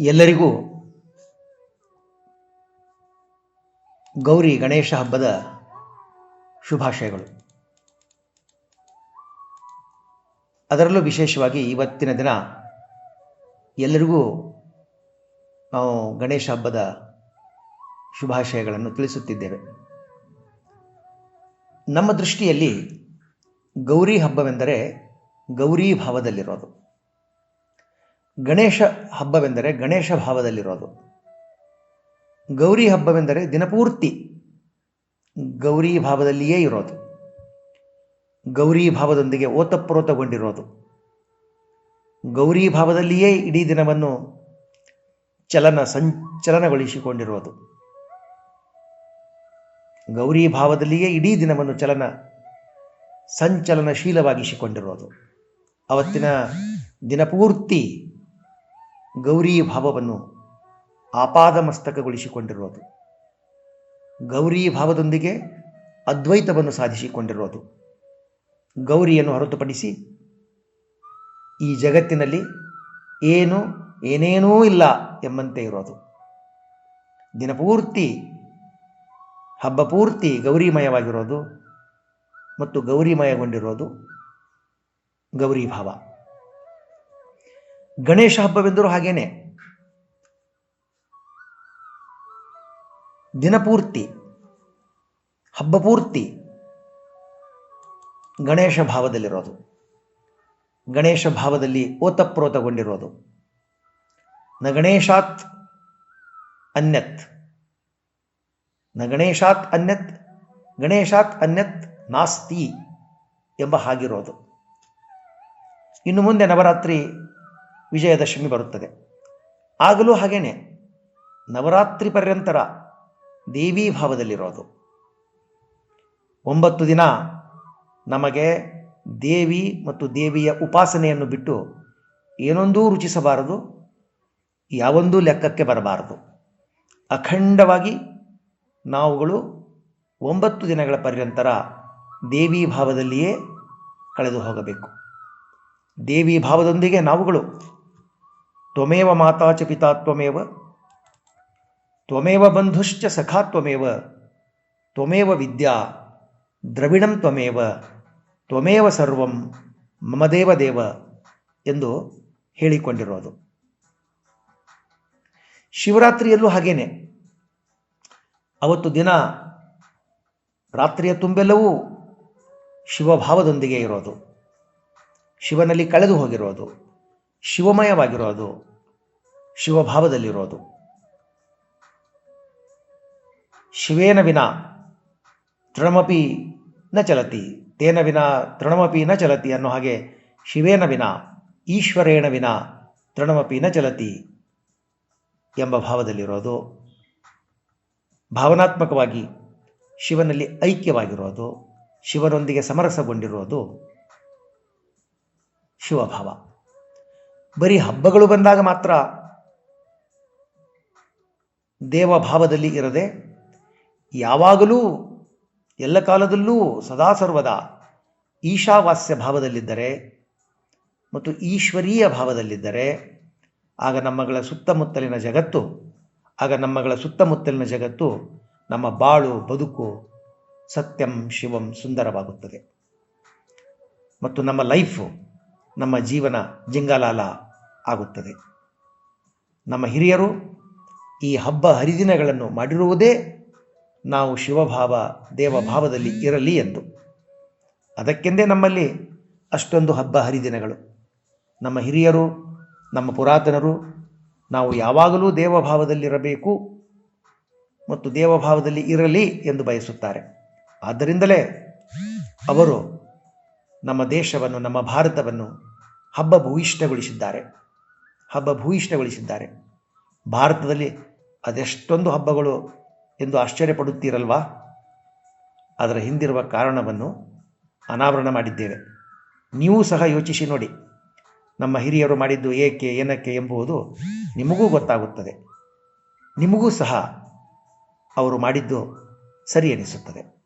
ಎಲ್ಲರಿಗೂ ಗೌರಿ ಗಣೇಶ ಹಬ್ಬದ ಶುಭಾಶಯಗಳು. ಅದರಲ್ಲೂ ವಿಶೇಷವಾಗಿ ಇವತ್ತಿನ ದಿನ ಎಲ್ಲರಿಗೂ ನಾವು ಗಣೇಶ ಹಬ್ಬದ ಶುಭಾಶಯಗಳನ್ನು ತಿಳಿಸುತ್ತಿದ್ದೇವೆ. ನಮ್ಮ ದೃಷ್ಟಿಯಲ್ಲಿ ಗೌರಿ ಹಬ್ಬವೆಂದರೆ ಗೌರಿ ಭಾವದಲ್ಲಿರೋದು. ಗಣೇಶ ಹಬ್ಬವೆಂದರೆ ಗಣೇಶ ಭಾವದಲ್ಲಿರೋದು. ಗೌರಿ ಹಬ್ಬವೆಂದರೆ ದಿನಪೂರ್ತಿ ಗೌರಿ ಭಾವದಲ್ಲಿಯೇ ಇರೋದು. ಗೌರಿ ಭಾವದೊಂದಿಗೆ ಓತಪ್ರೋತಗೊಂಡಿರೋದು. ಗೌರಿ ಭಾವದಲ್ಲಿಯೇ ಇಡೀ ದಿನವನ್ನು ಚಲನ ಸಂಚಲನಗೊಳಿಸಿಕೊಂಡಿರೋದು ಗೌರಿ ಭಾವದಲ್ಲಿಯೇ ಇಡೀ ದಿನವನ್ನು ಚಲನ ಸಂಚಲನಶೀಲವಾಗಿಸಿಕೊಂಡಿರೋದು. ಅವತ್ತಿನ ದಿನಪೂರ್ತಿ ಗೌರಿ ಭಾವವನ್ನು ಆಪಾದಮಸ್ತಕಗೊಳಿಸಿಕೊಂಡಿರೋದು ಗೌರಿ ಭಾವದೊಂದಿಗೆ ಅದ್ವೈತವನ್ನು ಸಾಧಿಸಿಕೊಂಡಿರೋದು ಗೌರಿಯನ್ನು ಹೊರತುಪಡಿಸಿ ಈ ಜಗತ್ತಿನಲ್ಲಿ ಏನು, ಏನೇನೂ ಇಲ್ಲ ಎಂಬಂತೆ ಇರೋದು ದಿನಪೂರ್ತಿ ಹಬ್ಬ ಪೂರ್ತಿ ಗೌರಿಮಯವಾಗಿರೋದು ಮತ್ತು ಗೌರಿಮಯಗೊಂಡಿರೋದು ಗೌರಿ ಭಾವ. ಗಣೇಶ ಹಬ್ಬವೆಂದರೂ ಹಾಗೇನೆ. ದಿನಪೂರ್ತಿ ಹಬ್ಬ ಪೂರ್ತಿ ಗಣೇಶ ಭಾವದಲ್ಲಿರೋದು. ಗಣೇಶ ಭಾವದಲ್ಲಿ ಓತಪ್ರೋತಗೊಂಡಿರೋದು. ನ ಗಣೇಶಾತ್ ಅನ್ಯತ್. ನ ಗಣೇಶಾತ್ ಅನ್ಯತ್ ಗಣೇಶಾತ್ ಅನ್ಯತ್ ನಾಸ್ತಿ ಎಂಬ ಹಾಗಿರೋದು. ಇನ್ನು ಮುಂದೆ ನವರಾತ್ರಿ ವಿಜಯದಶಮಿ ಬರುತ್ತದೆ. ಆಗಲೂ ಹಾಗೇನೆ ನವರಾತ್ರಿ ಪರ್ಯಂತರ ದೇವಿ ಭಾವದಲ್ಲಿರೋದು. ಒಂಬತ್ತು ದಿನ ನಮಗೆ ದೇವಿ ಮತ್ತು ದೇವಿಯ ಉಪಾಸನೆಯನ್ನು ಬಿಟ್ಟು ಏನೊಂದೂ ರುಚಿಸಬಾರದು, ಯಾವೊಂದೂ ಲೆಕ್ಕಕ್ಕೆ ಬರಬಾರದು. ಅಖಂಡವಾಗಿ ನಾವುಗಳು ಒಂಬತ್ತು ದಿನಗಳ ಪರ್ಯಂತರ ದೇವಿ ಭಾವದಲ್ಲಿಯೇ ಕಳೆದು ಹೋಗಬೇಕು. ದೇವಿ ಭಾವದೊಂದಿಗೆ ನಾವುಗಳು ತ್ವಮೇವ ಮಾತಾ ಚ ಪಿತಾ ತ್ವಮೇವ. ತ್ವಮೇವ ಬಂಧುಶ್ಚ ಸಖಾ ತ್ವಮೇವ. ವಿದ್ಯಾ ದ್ರವಿಣಂ ತ್ವಮೇವ. ತ್ವಮೇವ ಸರ್ವಂ ಮಮದೇವ ದೇವ ಎಂದು ಹೇಳಿಕೊಂಡಿರೋದು. ಶಿವರಾತ್ರಿಯಲ್ಲೂ ಹಾಗೇನೆ. ಅವತ್ತು ದಿನ ರಾತ್ರಿಯ ತುಂಬೆಲ್ಲವೂ ಶಿವಭಾವದೊಂದಿಗೆ ಇರೋದು. ಶಿವನಲ್ಲಿ ಕಳೆದು ಹೋಗಿರೋದು. ಶಿವಮಯವಾಗಿರೋದು, ಶಿವಭಾವದಲ್ಲಿರೋದು. ಶಿವೇನ ವಿನ ತೃಣಮಪಿ ನ ಚಲತಿ, ತೇನ ವಿನ ತೃಣಮಪಿ ನ ಚಲತಿ ಅನ್ನೋ ಹಾಗೆ ಶಿವೇನ ವಿನ, ಈಶ್ವರೇಣ ವಿನ ತೃಣಮಪಿ ನ ಚಲತಿ ಎಂಬ ಭಾವದಲ್ಲಿರೋದು. ಭಾವನಾತ್ಮಕವಾಗಿ ಶಿವನಲ್ಲಿ ಐಕ್ಯವಾಗಿರೋದು, ಶಿವನೊಂದಿಗೆ ಸಮರಸಗೊಂಡಿರೋದು ಶಿವಭಾವ. ಬರೀ ಹಬ್ಬಗಳು ಬಂದಾಗ ಮಾತ್ರ ದೇವಭಾವದಲ್ಲಿ ಇರದೆ ಯಾವಾಗಲೂ ಎಲ್ಲ ಕಾಲದಲ್ಲೂ ಸದಾ ಸರ್ವದಾ ಈಶಾವಾಸ್ಯ ಭಾವದಲ್ಲಿದ್ದರೆ ಮತ್ತು ಈಶ್ವರೀಯ ಭಾವದಲ್ಲಿದ್ದರೆ, ಆಗ ನಮ್ಮಗಳ ಸುತ್ತಮುತ್ತಲಿನ ಜಗತ್ತು, ಆಗ ನಮ್ಮಗಳ ಸುತ್ತಮುತ್ತಲಿನ ಜಗತ್ತು ನಮ್ಮ ಬಾಳು, ಬದುಕು ಸತ್ಯಂ, ಶಿವಂ ಸುಂದರವಾಗುತ್ತದೆ. ಮತ್ತು ನಮ್ಮ ಲೈಫು, ನಮ್ಮ ಜೀವನ ಜಿಂಗಾಲಾಲ ಆಗುತ್ತದೆ. ನಮ್ಮ ಹಿರಿಯರು ಈ ಹಬ್ಬ ಹರಿದಿನಗಳನ್ನು ಮಾಡಿರುವುದೇ ನಾವು ಶಿವಭಾವ, ದೇವಭಾವದಲ್ಲಿ ಇರಲಿ ಎಂದು. ಅದಕ್ಕೆಂದೇ ನಮ್ಮಲ್ಲಿ ಅಷ್ಟೊಂದು ಹಬ್ಬ ಹರಿದಿನಗಳು. ನಮ್ಮ ಹಿರಿಯರು, ನಮ್ಮ ಪುರಾತನರು, ನಾವು ಯಾವಾಗಲೂ ದೇವಭಾವದಲ್ಲಿರಬೇಕು ಮತ್ತು ದೇವಭಾವದಲ್ಲಿ ಇರಲಿ ಎಂದು ಬಯಸುತ್ತಾರೆ. ಆದ್ದರಿಂದಲೇ ಅವರು ನಮ್ಮ ದೇಶವನ್ನು, ನಮ್ಮ ಭಾರತವನ್ನು ಹಬ್ಬ ಭೂಯಿಷ್ಠಗೊಳಿಸಿದ್ದಾರೆ ಹಬ್ಬ ಭೂಯಿಷ್ಠಗೊಳಿಸಿದ್ದಾರೆ ಭಾರತದಲ್ಲಿ ಅದೆಷ್ಟೊಂದು ಹಬ್ಬಗಳು ಎಂದು ಆಶ್ಚರ್ಯಪಡುತ್ತೀರಲ್ವಾ ಅದರ ಹಿಂದಿರುವ ಕಾರಣವನ್ನು ಅನಾವರಣ ಮಾಡಿದ್ದೇವೆ. ನೀವು ಸಹ ಯೋಚಿಸಿ ನೋಡಿ. ನಮ್ಮ ಹಿರಿಯರು ಮಾಡಿದ್ದು ಏಕೆ, ಏನಕ್ಕೆ ಎಂಬುದು ನಿಮಗೂ ಗೊತ್ತಾಗುತ್ತದೆ. ನಿಮಗೂ ಸಹ ಅವರು ಮಾಡಿದ್ದು ಸರಿ ಎನಿಸುತ್ತದೆ.